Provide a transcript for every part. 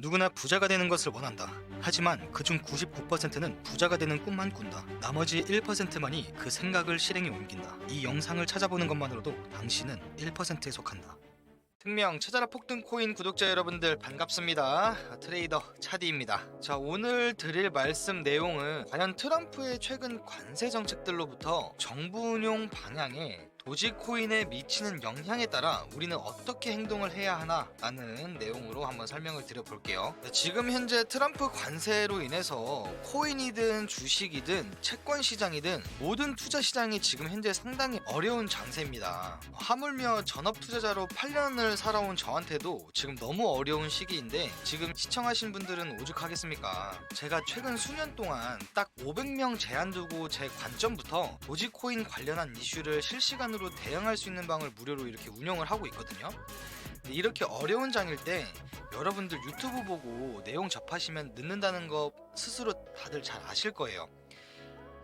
누구나 부자가 되는 것을 원한다. 하지만 그중 99%는 부자가 되는 꿈만 꾼다. 나머지 1%만이 그 생각을 실행에 옮긴다. 이 영상을 찾아보는 것만으로도 당신은 1%에 속한다. 특명 찾아라 폭등 코인 구독자 여러분들 반갑습니다. 트레이더 차디입니다. 자, 오늘 드릴 말씀 내용은 과연 트럼프의 최근 관세 정책들로부터 정부 운용 방향에 도지코인에 미치는 영향에 따라 우리는 어떻게 행동을 해야 하나 라는 내용으로 한번 설명을 드려볼게요. 지금 현재 트럼프 관세로 인해서 코인이든 주식이든 채권 시장이든 모든 투자 시장이 지금 현재 상당히 어려운 장세입니다. 하물며 전업 투자자로 8년을 살아온 저한테도 지금 너무 어려운 시기인데 지금 시청하신 분들은 오죽하겠습니까? 제가 최근 수년 동안 딱 500명 제한 두고 제 관점부터 도지코인 관련한 이슈를 실시간으로 대응할 수 있는 방을 무료로 이렇게 운영을 하고 있거든요. 이렇게 어려운 장일 때 여러분들 유튜브 보고 내용 접하시면 늦는다는 거 스스로 다들 잘 아실 거예요.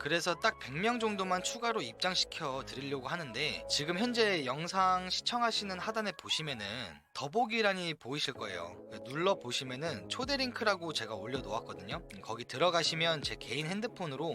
그래서 딱 100명 정도만 추가로 입장시켜 드리려고 하는데 지금 현재 영상 시청하시는 하단에 보시면은 더보기란이 보이실 거예요. 눌러 보시면은 초대 링크라고 제가 올려 놓았거든요. 거기 들어가시면 제 개인 핸드폰으로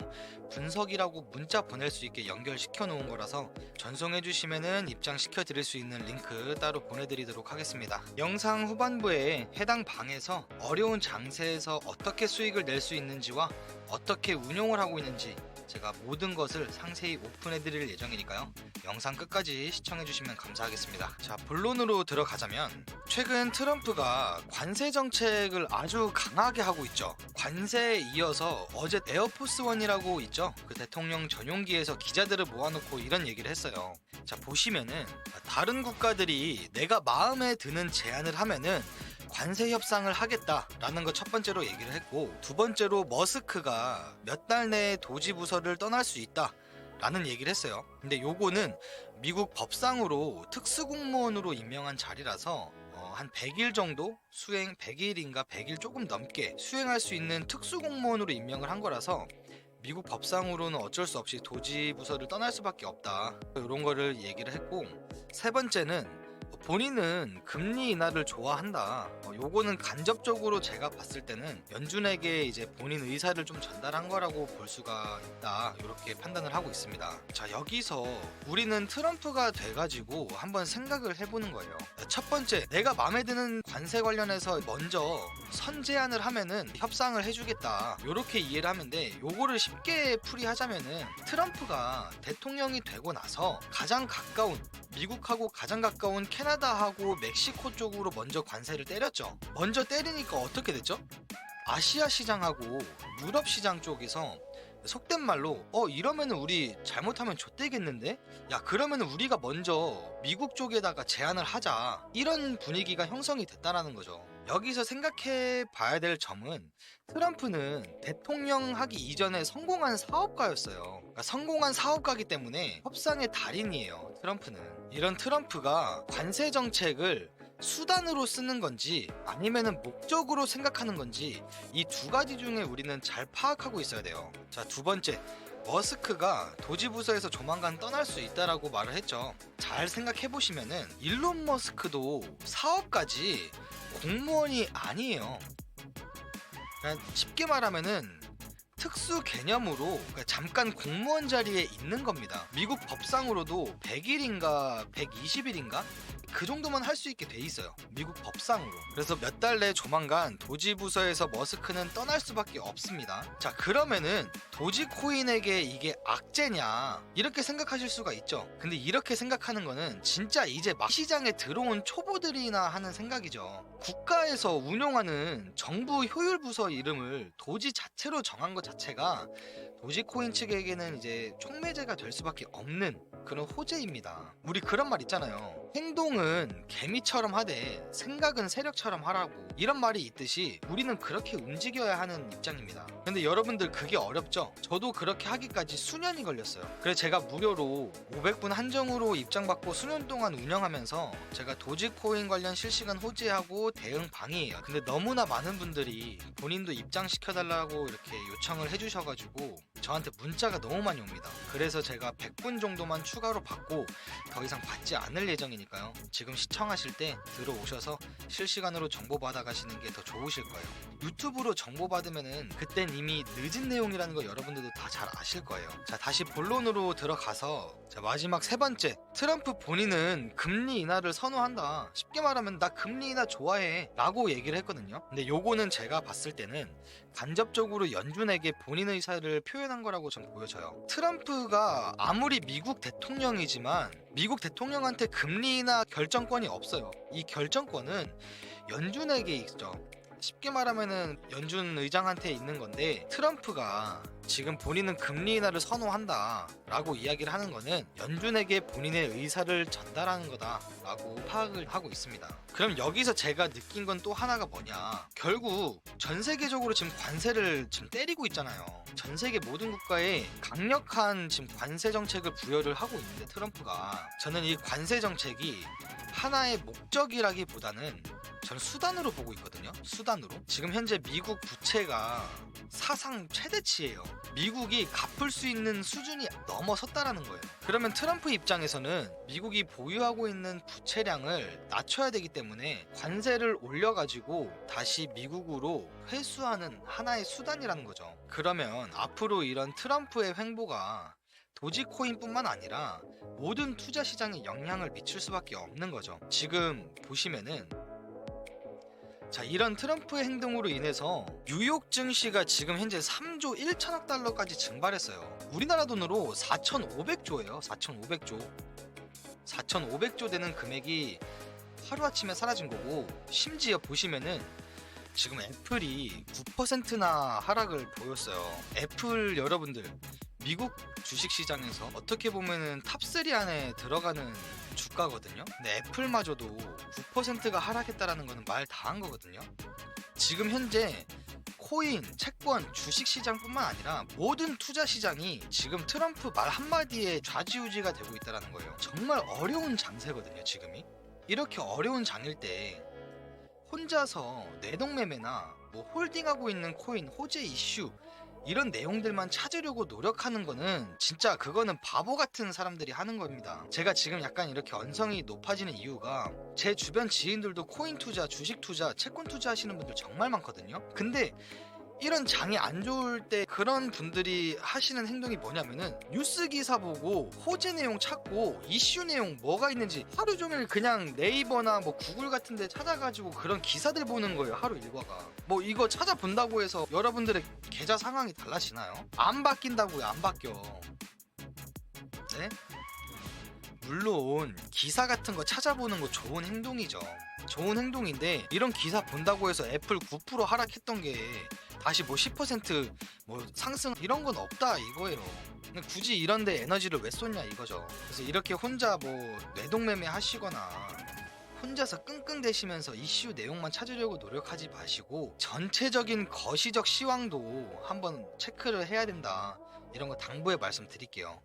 분석이라고 문자 보낼 수 있게 연결시켜 놓은 거라서 전송해 주시면은 입장시켜 드릴 수 있는 링크 따로 보내 드리도록 하겠습니다. 영상 후반부에 해당 방에서 어려운 장세에서 어떻게 수익을 낼 수 있는지와 어떻게 운용을 하고 있는지 제가 모든 것을 상세히 오픈해 드릴 예정이니까요. 영상 끝까지 시청해 주시면 감사하겠습니다. 자, 본론으로 들어가자면 최근 트럼프가 관세 정책을 아주 강하게 하고 있죠. 관세에 이어서 어제 에어포스 원이라고 있죠. 그 대통령 전용기에서 기자들을 모아놓고 이런 얘기를 했어요. 자, 보시면은 다른 국가들이 내가 마음에 드는 제안을 하면은 관세 협상을 하겠다라는 거 첫 번째로 얘기를 했고 두 번째로 머스크가 몇 달 내에 도지 부서를 떠날 수 있다. 라는 얘기를 했어요. 근데 요거는 미국 법상으로 특수공무원으로 임명한 자리라서 어, 한 100일 정도 수행 100일인가 100일 조금 넘게 수행할 수 있는 특수공무원으로 임명을 한 거라서 미국 법상으로는 어쩔 수 없이 도지 부서를 떠날 수밖에 없다. 이런 거를 얘기를 했고 세 번째는 본인은 금리 인하를 좋아한다. 어, 요거는 간접적으로 제가 봤을 때는 연준에게 이제 본인 의사를 좀 전달한 거라고 볼 수가 있다. 이렇게 판단을 하고 있습니다. 자, 여기서 우리는 트럼프가 돼가지고 한번 생각을 해보는 거예요. 첫 번째, 내가 마음에 드는 관세 관련해서 먼저 선제안을 하면은 협상을 해주겠다. 요렇게 이해를 하면 돼. 요거를 쉽게 풀이하자면은 트럼프가 대통령이 되고 나서 가장 가까운 미국하고 가장 가까운 캐나다하고 멕시코 쪽으로 먼저 관세를 때렸죠. 먼저 때리니까 어떻게 됐죠? 아시아 시장하고 유럽 시장 쪽에서 속된 말로 어 이러면은 우리 잘못하면 좆되겠는데? 야 그러면은 우리가 먼저 미국 쪽에다가 제안을 하자 이런 분위기가 형성이 됐다라는 거죠. 여기서 생각해 봐야 될 점은 트럼프는 대통령 하기 이전에 성공한 사업가였어요. 그러니까 성공한 사업가기 때문에 협상의 달인이에요. 트럼프는 이런 트럼프가 관세 정책을 수단으로 쓰는 건지 아니면은 목적으로 생각하는 건지 이 두 가지 중에 우리는 잘 파악하고 있어야 돼요. 자, 두 번째. 머스크가 도지부서에서 조만간 떠날 수 있다라고 말을 했죠. 잘 생각해 보시면은 일론 머스크도 사업가지 공무원이 아니에요. 그냥 쉽게 말하면은 특수 개념으로 그러니까 잠깐 공무원 자리에 있는 겁니다. 미국 법상으로도 100일인가 120일인가 그 정도만 할 수 있게 돼 있어요. 미국 법상으로. 그래서 몇 달 내 조만간 도지 부서에서 머스크는 떠날 수밖에 없습니다. 자, 그러면은 도지 코인에게 이게 악재냐? 이렇게 생각하실 수가 있죠. 근데 이렇게 생각하는 거는 진짜 이제 막 시장에 들어온 초보들이나 하는 생각이죠. 국가에서 운용하는 정부 효율 부서 이름을 도지 자체로 정한 것 자체가 도지코인 측에게는 이제 촉매제가 될 수밖에 없는 그런 호재입니다. 우리 그런 말 있잖아요. 행동은 개미처럼 하되 생각은 세력처럼 하라고 이런 말이 있듯이 우리는 그렇게 움직여야 하는 입장입니다. 근데 여러분들 그게 어렵죠? 저도 그렇게 하기까지 수년이 걸렸어요. 그래서 제가 무료로 500분 한정으로 입장받고 수년 동안 운영하면서 제가 도지코인 관련 실시간 호재하고 대응 방이에요. 근데 너무나 많은 분들이 본인도 입장시켜달라고 이렇게 요청 을 해주셔가지고 저한테 문자가 너무 많이 옵니다. 그래서 제가 100분 정도만 추가로 받고 더 이상 받지 않을 예정이니까요. 지금 시청하실 때 들어오셔서 실시간으로 정보 받아가시는 게 더 좋으실 거예요. 유튜브로 정보 받으면은 그땐 이미 늦은 내용이라는 거 여러분들도 다 잘 아실 거예요. 자 다시 본론으로 들어가서 자 마지막 세 번째 트럼프 본인은 금리 인하를 선호한다. 쉽게 말하면 나 금리 인하 좋아해 라고 얘기를 했거든요. 근데 요거는 제가 봤을 때는 간접적으로 연준에게 본인 의사를 표현한 거라고 전 보여져요. 트럼프가 아무리 미국 대통령이지만 미국 대통령한테 금리 인하 결정권이 없어요. 이 결정권은 연준에게 있죠. 쉽게 말하면은 연준 의장한테 있는 건데 트럼프가 지금 본인은 금리 인하를 선호한다라고 이야기를 하는 거는 연준에게 본인의 의사를 전달하는 거다라고 파악을 하고 있습니다. 그럼 여기서 제가 느낀 건 또 하나가 뭐냐? 결국 전 세계적으로 지금 관세를 지금 때리고 있잖아요. 전 세계 모든 국가에 강력한 지금 관세 정책을 부여를 하고 있는데 트럼프가 저는 이 관세 정책이 하나의 목적이라기보다는 저는 수단으로 보고 있거든요. 수단으로. 지금 현재 미국 부채가 사상 최대치예요. 미국이 갚을 수 있는 수준이 넘어섰다라는 거예요. 그러면 트럼프 입장에서는 미국이 보유하고 있는 부채량을 낮춰야 되기 때문에 관세를 올려가지고 다시 미국으로 회수하는 하나의 수단이라는 거죠. 그러면 앞으로 이런 트럼프의 횡보가 도지코인뿐만 아니라 모든 투자 시장에 영향을 미칠 수밖에 없는 거죠. 지금 보시면은 자 이런 트럼프의 행동으로 인해서 뉴욕 증시가 지금 현재 3조 1천억 달러까지 증발했어요. 우리나라 돈으로 4,500조예요. 4,500조. 4,500조 되는 금액이 하루아침에 사라진 거고 심지어 보시면은 지금 애플이 9%나 하락을 보였어요. 애플 여러분들 미국 주식시장에서 어떻게 보면은 탑3 안에 들어가는 주가거든요. 근데 애플마저도 9%가 하락했다라는 거는 말 다 한 거거든요. 지금 현재 코인, 채권, 주식시장뿐만 아니라 모든 투자 시장이 지금 트럼프 말 한마디에 좌지우지가 되고 있다는 거예요. 정말 어려운 장세거든요, 지금이. 이렇게 어려운 장일 때 혼자서 내동매매나 뭐 홀딩하고 있는 코인 호재 이슈 이런 내용들만 찾으려고 노력하는 거는 진짜 그거는 바보 같은 사람들이 하는 겁니다. 제가 지금 약간 이렇게 언성이 높아지는 이유가 제 주변 지인들도 코인 투자, 주식 투자, 채권 투자 하시는 분들 정말 많거든요. 근데 이런 장이 안 좋을 때 그런 분들이 하시는 행동이 뭐냐면은 뉴스 기사 보고 호재 내용 찾고 이슈 내용 뭐가 있는지 하루 종일 그냥 네이버나 뭐 구글 같은 데 찾아가지고 그런 기사들 보는 거예요 하루 일과가 뭐 이거 찾아본다고 해서 여러분들의 계좌 상황이 달라지나요? 안 바뀐다고요 안 바뀌어 네? 물론 기사 같은 거 찾아보는 거 좋은 행동이죠 좋은 행동인데 이런 기사 본다고 해서 애플 9% 하락했던 게 다시 뭐 10%뭐 상승 이런 건 없다 이거예요. 굳이 이런데 에너지를 왜 쏟냐 이거죠. 그래서 이렇게 혼자 뭐 뇌동매매 하시거나 혼자서 끙끙대시면서 이슈 내용만 찾으려고 노력하지 마시고 전체적인 거시적 시황도 한번 체크를 해야 된다. 이런 거 당부의 말씀 드릴게요.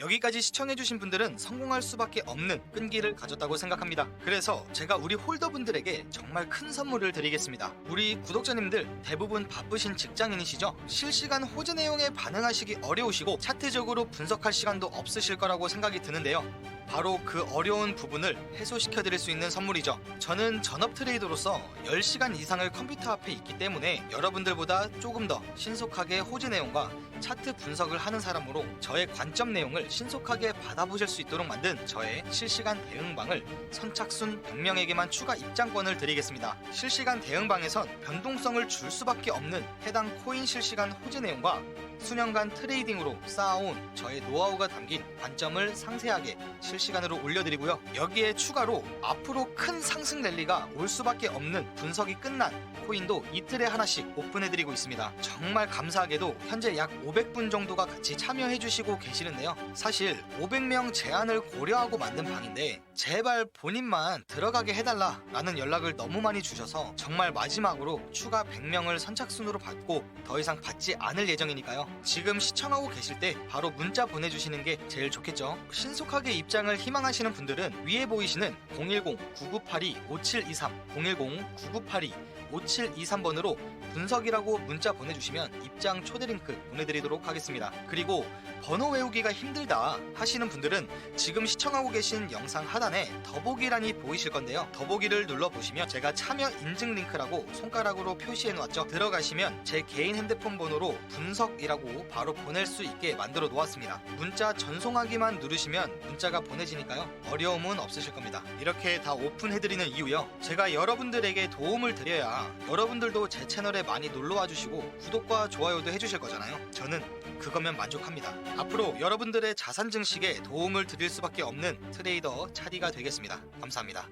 여기까지 시청해주신 분들은 성공할 수밖에 없는 끈기를 가졌다고 생각합니다. 그래서 제가 우리 홀더분들에게 정말 큰 선물을 드리겠습니다. 우리 구독자님들 대부분 바쁘신 직장인이시죠? 실시간 호재 내용에 반응하시기 어려우시고 차트적으로 분석할 시간도 없으실 거라고 생각이 드는데요. 바로 그 어려운 부분을 해소시켜 드릴 수 있는 선물이죠. 저는 전업 트레이더로서 10시간 이상을 컴퓨터 앞에 있기 때문에 여러분들보다 조금 더 신속하게 호재 내용과 차트 분석을 하는 사람으로 저의 관점 내용을 신속하게 받아보실 수 있도록 만든 저의 실시간 대응방을 선착순 100명에게만 추가 입장권을 드리겠습니다. 실시간 대응방에선 변동성을 줄 수밖에 없는 해당 코인 실시간 호재 내용과 수년간 트레이딩으로 쌓아온 저의 노하우가 담긴 관점을 상세하게 실시간으로 올려드리고요. 여기에 추가로 앞으로 큰 상승 랠리가 올 수밖에 없는 분석이 끝난 코인도 이틀에 하나씩 오픈해드리고 있습니다. 정말 감사하게도 현재 약 500분 정도가 같이 참여해주시고 계시는데요. 사실 500명 제한을 고려하고 만든 방인데 제발 본인만 들어가게 해달라 라는 연락을 너무 많이 주셔서 정말 마지막으로 추가 100명을 선착순으로 받고 더 이상 받지 않을 예정이니까요. 지금 시청하고 계실 때 바로 문자 보내주시는 게 제일 좋겠죠. 신속하게 입장을 희망하시는 분들은 위에 보이시는 010-9982-5723, 010-9982 5723번으로 분석이라고 문자 보내주시면 입장 초대 링크 보내드리도록 하겠습니다. 그리고 번호 외우기가 힘들다 하시는 분들은 지금 시청하고 계신 영상 하단에 더보기란이 보이실 건데요. 더보기를 눌러보시면 제가 참여 인증 링크라고 손가락으로 표시해 놓았죠. 들어가시면 제 개인 핸드폰 번호로 분석이라고 바로 보낼 수 있게 만들어 놓았습니다. 문자 전송하기만 누르시면 문자가 보내지니까요. 어려움은 없으실 겁니다. 이렇게 다 오픈해드리는 이유요. 제가 여러분들에게 도움을 드려야 여러분들도 제 채널에 많이 놀러와 주시고 구독과 좋아요도 해주실 거잖아요. 저는 그거면 만족합니다. 앞으로 여러분들의 자산 증식에 도움을 드릴 수밖에 없는 트레이더 차디가 되겠습니다. 감사합니다.